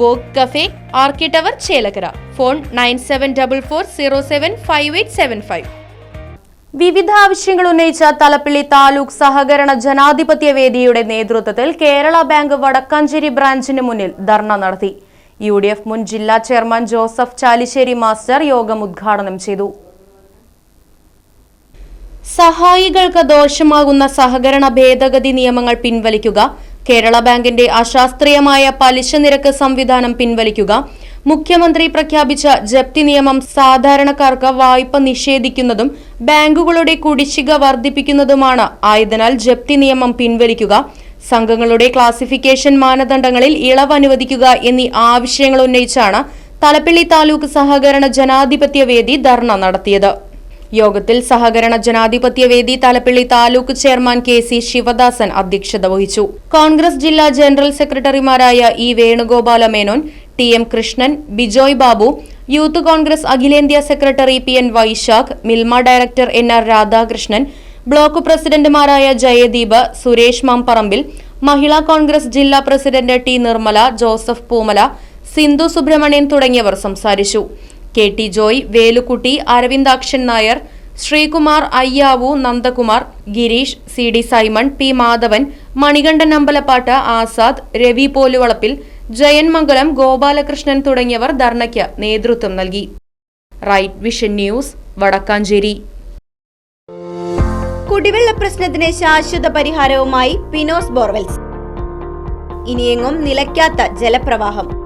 Walk cafe ആർക്കി tower Chelakkara. Phone nine seven double four zero seven five eight seven five. വിവിധ ആവശ്യങ്ങൾ ഉന്നയിച്ച തലപ്പിള്ളി താലൂക്ക് സഹകരണ ജനാധിപത്യ വേദിയുടെ നേതൃത്വത്തിൽ കേരള ബാങ്ക് വടക്കാഞ്ചേരി ബ്രാഞ്ചിന് മുന്നിൽ ധർണ നടത്തി. യു ഡി എഫ് മുൻ ജില്ലാ ചെയർമാൻ ജോസഫ് ചാലിശ്ശേരി മാസ്റ്റർ യോഗം ഉദ്ഘാടനം ചെയ്തു. സഹായികൾക്ക് ദോഷമാകുന്ന സഹകരണ ഭേദഗതി നിയമങ്ങൾ പിൻവലിക്കുക കേരള ബാങ്കിന്റെ അശാസ്ത്രീയമായ പലിശ നിരക്ക് സംവിധാനം പിൻവലിക്കുക മുഖ്യമന്ത്രി പ്രഖ്യാപിച്ച ജപ്തി നിയമം സാധാരണക്കാർക്ക് വായ്പ നിഷേധിക്കുന്നതും ബാങ്കുകളുടെ കുടിശ്ശിക വർദ്ധിപ്പിക്കുന്നതുമാണ്. ആയതിനാൽ ജപ്തി നിയമം പിൻവലിക്കുക സംഘങ്ങളുടെ ക്ലാസിഫിക്കേഷൻ മാനദണ്ഡങ്ങളിൽ ഇളവ് അനുവദിക്കുക എന്നീ ആവശ്യങ്ങൾ ഉന്നയിച്ചാണ് തലപ്പള്ളി താലൂക്ക് സഹകരണ ജനാധിപത്യ വേദി ധർണ നടത്തിയത്. യോഗത്തിൽ സഹകരണ ജനാധിപത്യ വേദി Thalappilly taluk chairman K C Sivadasan അധ്യക്ഷത വഹിച്ചു. കോൺഗ്രസ് ജില്ലാ ജനറൽ സെക്രട്ടറിമാരായ E Venugopala Menon T M Krishnan Bijoy Babu youth Congress അഖിലേന്ത്യാ secretary P N Vaishakh Milma director N R Radhakrishnan block പ്രസിഡന്റുമാരായ ജയദീപ് സുരേഷ് മാംപറമ്പിൽ മഹിളാ കോൺഗ്രസ് ജില്ലാ president T Nirmala Joseph Poomala Sindhu Subramanian തുടങ്ങിയവർ സംസാരിച്ചു. K T Joy Velukutty Aravindakshan Nair Sreekumar Ayyavu Nandakumar Gireesh C D Simon P Madhavan Manikandan Ambalappattu Azad Ravi Poluvalappil Jayanmangalam Gopalakrishnan തുടങ്ങിയവർ ധർണയ്ക്ക് നേതൃത്വം നൽകി. Right Vision News Vadakkanchery. കുടിവെള്ള പ്രശ്നത്തിന് ശാശ്വത പരിഹാരവുമായി പിനോസ് borewells. ഇനിയെങ്ങും നിലയ്ക്കാത്ത ജലപ്രവാഹം.